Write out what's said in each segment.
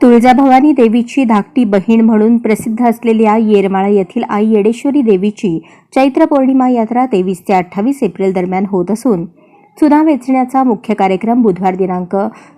तुळजाभवानी देवीची धाकटी बहीण म्हणून प्रसिद्ध असलेल्या येरमाळा येथील आई येडेश्वरी देवीची चैत्र पौर्णिमा यात्रा तेवीस ते अठ्ठावीस एप्रिल दरम्यान होत असून चुना वेचण्याचा मुख्य कार्यक्रम बुधवार दिनांक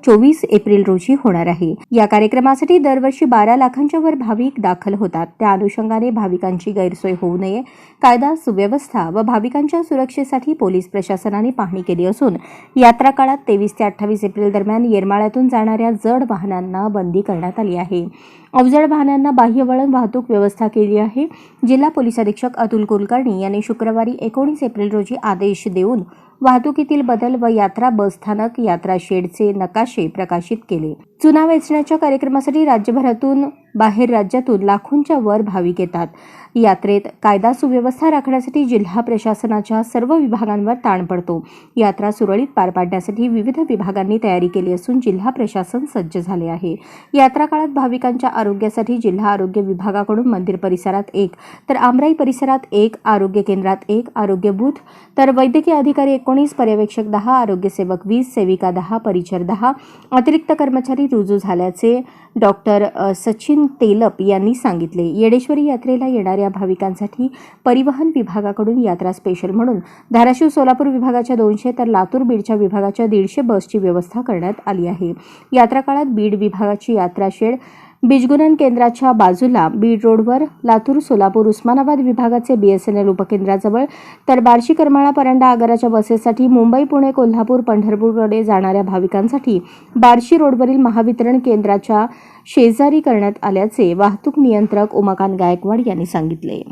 चोवीस एप्रिल रोजी होणार आहे. या कार्यक्रमासाठी दरवर्षी बारा लाखांच्या वर भाविक दाखल होतात. त्या अनुषंगाने भाविकांची गैरसोय होऊ नये कायदा सुव्यवस्था व भाविकांच्या सुरक्षेसाठी पोलीस प्रशासनाने पाहणी केली असून यात्रा काळात तेवीस ते अठ्ठावीस एप्रिल दरम्यान येरमाळ्यातून जाणाऱ्या जड वाहनांना बंदी करण्यात आली आहे. अवजड वाहनांना बाह्य वळण वाहतूक व्यवस्था केली आहे जिल्हा पोलीस अधीक्षक अतुल कुलकर्णी यांनी शुक्रवारी एकोणीस एप्रिल रोजी आदेश देऊन वाहतुकीतील बदल व यात्रा बसस्थानक यात्रा शेडचे नकाशे प्रकाशित केले. चुना वेचण्याच्या कार्यक्रमासाठी राज्यभरातून बाहेर राज्यातून लाखोंच्या वर भाविक येतात. यात्रेत कायदा सुव्यवस्था राखण्यासाठी जिल्हा प्रशासनाच्या सर्व विभागांवर ताण पडतो. यात्रा सुरळीत पार पाडण्यासाठी विविध विभागांनी तयारी केली असून जिल्हा प्रशासन सज्ज झाले आहे. यात्रा काळात भाविकांच्या आरोग्यासाठी जिल्हा आरोग्य विभागाकडून मंदिर परिसरात एक तर आमराई परिसरात एक आरोग्य केंद्रात एक आरोग्य बूथ तर वैद्यकीय अधिकारी एकोणीस पर्यवेक्षक दहा आरोग्यसेवक वीस सेविका दहा परिचर दहा अतिरिक्त कर्मचारी रुजू झाल्याचे डॉक्टर सचिन सिंग तेलप यांनी सांगितले येडेश्वरी यात्रेला येणाऱ्या भाविकांसाठी परिवहन विभागाकडून यात्रा स्पेशल म्हणून. धाराशिव सोलापूर विभागाच्या दोनशे तर लातूर बीडच्या विभागाच्या दीडशे बसची व्यवस्था करण्यात आली आहे. यात्रा काळात बीड विभागाची यात्रा शेड बीजगुणन केंद्राच्या बाजूला बीड रोडवर लातूर सोलापूर उस्मानाबाद विभागाचे बीएसएनएल उपकेंद्राजवळ तर बार्शी करमाळा परंडा आगाराच्या बसेससाठी मुंबई पुणे कोल्हापूर पंढरपूरकडे जाणाऱ्या भाविकांसाठी बार्शी रोडवरील महावितरण केंद्राच्या शेजारी करण्यात आल्याचे वाहतूक नियंत्रक उमाकांत गायकवाड यांनी सांगितले.